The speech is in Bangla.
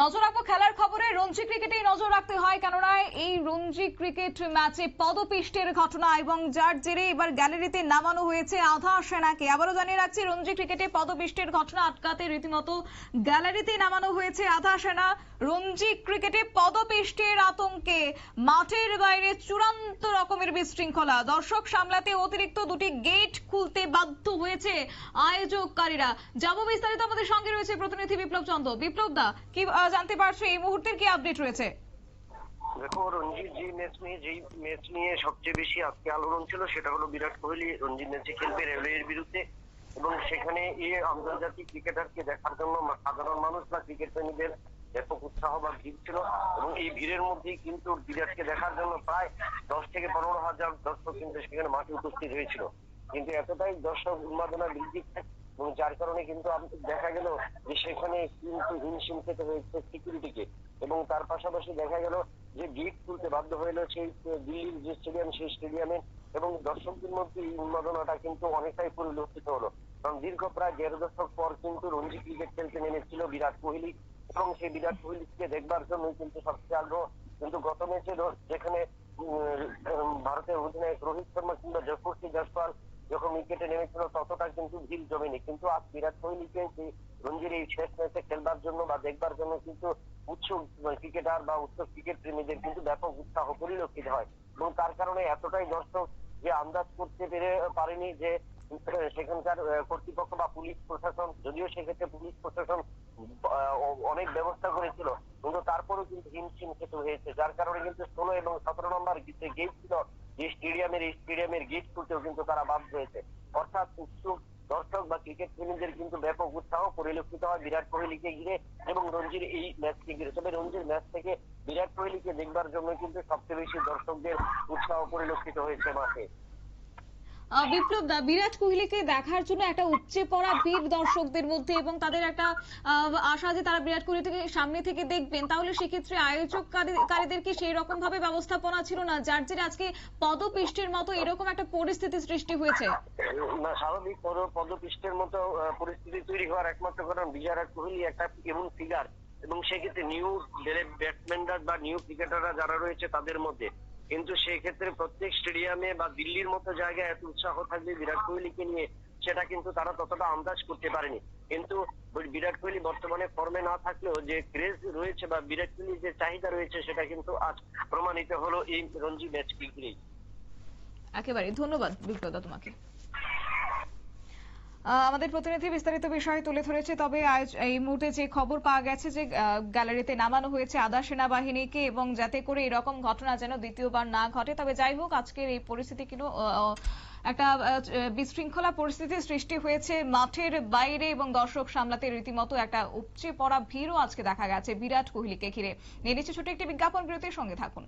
নজর রাখব খেলার খবরে। রঞ্জি ক্রিকেটেই নজর রাখতে হয়, কেননা এই রঞ্জি ক্রিকেট ম্যাচে পদপিষ্টের ঘটনা এবং যার জেরে এবার গ্যালারিতে নামানো হয়েছে আধা সেনাকে। আবারও জানিয়ে রাখছি, রঞ্জি ক্রিকেটে পদপিষ্টের ঘটনা আটকাতে রীতিমতো গ্যালারিতে নামানো হয়েছে আধা সেনা। রঞ্জি ক্রিকেটে পদপিষ্টের আতঙ্কে মাঠের বাইরে চূড়ান্ত রকমের বিশৃঙ্খলা। দর্শক সামলাতে অতিরিক্ত দুটি গেট খুলতে বাধ্য হয়েছে আয়োজককারীরা। যাব বিস্তারিত আমাদের সঙ্গে রয়েছে প্রতিনিধি বিপ্লব চন্দ্র। বিপ্লব দা, কি জানতে পারছ এই মুহূর্তের কি আপডেট রয়েছে? দেখো, রঞ্জিত যে ম্যাচ নিয়ে যেই ম্যাচ নিয়ে সবচেয়ে বেশি আজকে আলোড়ন ছিল, সেটা হলো বিরাট কোহলি, রঞ্জিত ম্যাচে খেলবে রেলওয়ের বিরুদ্ধে। এবং সেখানে এই আন্তর্জাতিক ক্রিকেটারকে দেখার জন্য সাধারণ মানুষ বা ক্রিকেট প্রেমীদের ব্যাপক উৎসাহ বা ভিড় ছিল। এবং এই ভিড়ের মধ্যেই কিন্তু বিরাটকে দেখার জন্য প্রায় দশ থেকে পনেরো হাজার দর্শক কিন্তু সেখানে মাঠে উপস্থিত হয়েছিল। কিন্তু এতটাই দর্শক উন্মাদনা বৃদ্ধি এবং যার কারণে কিন্তু দেখা গেল যে সেখানে কিন্তু হিমশিম খেতে হয়েছে সিকিউরিটিকে এবং তার পাশাপাশি দেখা গেল যে গেট খুলতে বাধ্য হইল সেই দিল্লির যে স্টেডিয়াম সেই স্টেডিয়ামে এবং দর্শকদের মধ্যে এই উন্মাদনাটা কিন্তু অনেকটাই পরিলক্ষিত হলো। কারণ দীর্ঘ প্রায় দেড় দশক পর কিন্তু রঞ্জি ক্রিকেট খেলতে নেমেছিল বিরাট কোহলি। এবং সেই বিরাট কোহলিকে দেখবার জন্যই কিন্তু সবচেয়ে আগ্রহ কিন্তু গত ম্যাচে যেখানে ভারতের অধিনায়ক রোহিত শর্মা কিংবা যশস্বী জয়সওয়াল যখন উইকেটে নেমেছিল ততটা কিন্তু ভিড় জমেনি। কিন্তু আজ বিরাট কোহলিকে রঞ্জির এই শেষ ম্যাচে খেলবার জন্য বা দেখবার জন্য কিন্তু উৎসুক ক্রিকেটার বা উৎসুক ক্রিকেট প্রেমীদের কিন্তু ব্যাপক উৎসাহ পরিলক্ষিত হয়। এবং তার কারণে এতটাই দর্শক যে আন্দাজ করতে পেরে, পারেনি যে সেখানকার কর্তৃপক্ষ বা পুলিশ প্রশাসন, যদিও সেক্ষেত্রে পুলিশ প্রশাসন অনেক ব্যবস্থা করেছিল, কিন্তু তারপরেও কিন্তু হিমশিম খেতে হয়েছে। যার কারণে কিন্তু ষোলো এবং সতেরো নম্বর গেট ছিল যে স্টেডিয়ামের স্টেডিয়ামের গেট খুলতেও কিন্তু তারা বাধ্য হয়েছে। অর্থাৎ উৎসুক দর্শক বা ক্রিকেট প্রেমীদের কিন্তু ব্যাপক উৎসাহ, পরিলক্ষিত হয় বিরাট কোহলিকে ঘিরে এবং রঞ্জির এই ম্যাচকে ঘিরে। তবে রঞ্জির ম্যাচ থেকে বিরাট কোহলিকে দেখবার জন্য কিন্তু সবচেয়ে বেশি দর্শকদের উৎসাহ পরিলক্ষিত হয়েছে মাঠে। বিপ্লব দা, বিরাট কোহলিকে দেখার জন্য একটা উপচে পড়া ভিড় দর্শকদের মধ্যে এবং তাদের একটা আশা যে তারা বিরাট কোহলি থেকে সামনে থেকে দেখবেন, তাহলে সেক্ষেত্রে আয়োজককারীদের কি সেই রকম ভাবে ব্যবস্থাপনা ছিল না, যার জেরে আজকে পদপিষ্টের মতো এরকম একটা পরিস্থিতি সৃষ্টি হয়েছে। স্বাভাবিক পদ- পদপিষ্টের মতো পরিস্থিতি তৈরি হওয়ার একমাত্র কারণ বিরাট কোহলি একটা এমন ফিগার এবং সেক্ষেত্রে নিউ ব্যাটসম্যানরা বা নিউ ক্রিকেটাররা যারা রয়েছে তাদের মধ্যে। কিন্তু সেক্ষেত্রে প্রত্যেক স্টেডিয়ামে বা দিল্লির মতো জায়গায় এত উৎসাহ থাকবে বিরাট কোহলিকে নিয়ে, সেটা কিন্তু তারা ততটা আন্দাজ করতে পারেনি। কিন্তু বিরাট কোহলি বর্তমানে ফর্মে না থাকলেও যে ক্রেজ রয়েছে বা বিরাট কোহলির যে চাহিদা রয়েছে, সেটা কিন্তু আজ প্রমাণিত হলো এই রঞ্জি ম্যাচকে ঘিরেই একেবারে, ধন্যবাদ বিপ্লব দা তোমাকে। আমাদের প্রতিনিধি বিস্তারিত বিষয় তুলে ধরেছে, তবে এই মুহূর্তে যে খবর পাওয়া গেছে যে গ্যালারিতে নামানো হয়েছে আধা সেনাবাহিনীকে এবং যাতে করে এরকম ঘটনা যেন দ্বিতীয়বার না ঘটে, তবে যাই হোক, আজকের এই পরিস্থিতি কিন্তু একটা বিশৃঙ্খলা পরিস্থিতির সৃষ্টি হয়েছে মাঠের বাইরে এবং দর্শক সামলাতে রীতিমতো একটা উপচে পড়া ভিড়ও আজকে দেখা গেছে বিরাট কোহলিকে ঘিরে। নিয়ে ছোট একটি বিজ্ঞাপন বিরতির সঙ্গে থাকুন।